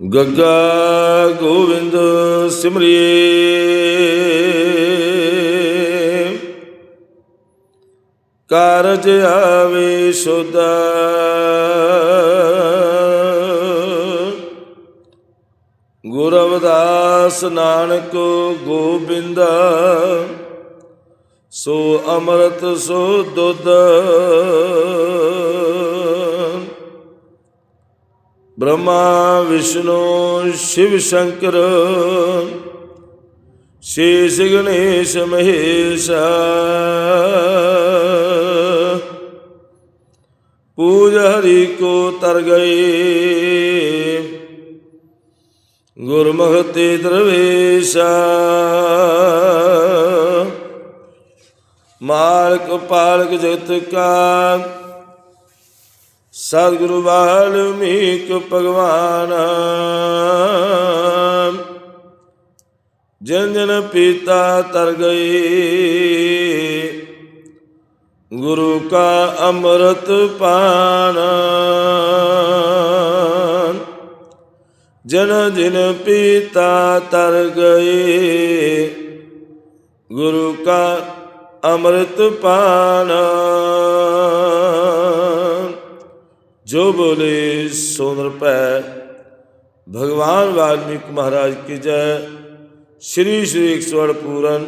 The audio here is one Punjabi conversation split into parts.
ਗੱਗਾ ਗੋਬਿੰਦ ਸਿਮਰਿਏ। ਕਾਰਜ ਆਵੇ ਸੁਦਾ ਗੁਰ ਰਵਿਦਾਸ ਨਾਨਕ ਗੋਬਿੰਦ। ਸੋ ਅੰਮ੍ਰਿਤ ਸੋ ਦੁੱਧ। ਬ੍ਰਹਮਾ, ਵਿਸ਼ਨੂੰ, ਸ਼ਿਵ ਸ਼ੰਕਰ ਸ਼ੇਸ਼ ਗਣੇਸ਼ ਮਹੇਸ਼। ਪੂਜ ਹਰੀ ਕੋ ਤਰ ਗਏ, ਗੁਰਮੁਖਤੇ ਦਰਵੇਸ਼ਾ। ਮਾਲਕ ਪਾਲਕ ਜਗਤ ਕਾ ਸਤਿਗੁਰੂ ਵਾਲਮੀਕ ਭਗਵਾਨ। ਜਨ ਜਨ ਪੀਤਾ ਤਰ ਗਏ, ਗੁਰੂ ਕਾ ਅੰਮ੍ਰਿਤ ਪਾਨ। ਜਨ ਜਿਨ ਪੀਤਾ ਤਰ ਗਏ, ਗੁਰੂ ਕਾ ਅੰਮ੍ਰਿਤ ਪਾਨ। जो बोले सो नृपय भगवान वाल्मीकि महाराज की जय श्री श्री ईश्वर पूरन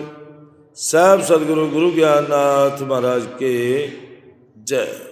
साहब सदगुरु गुरु ज्ञाननाथ महाराज के जय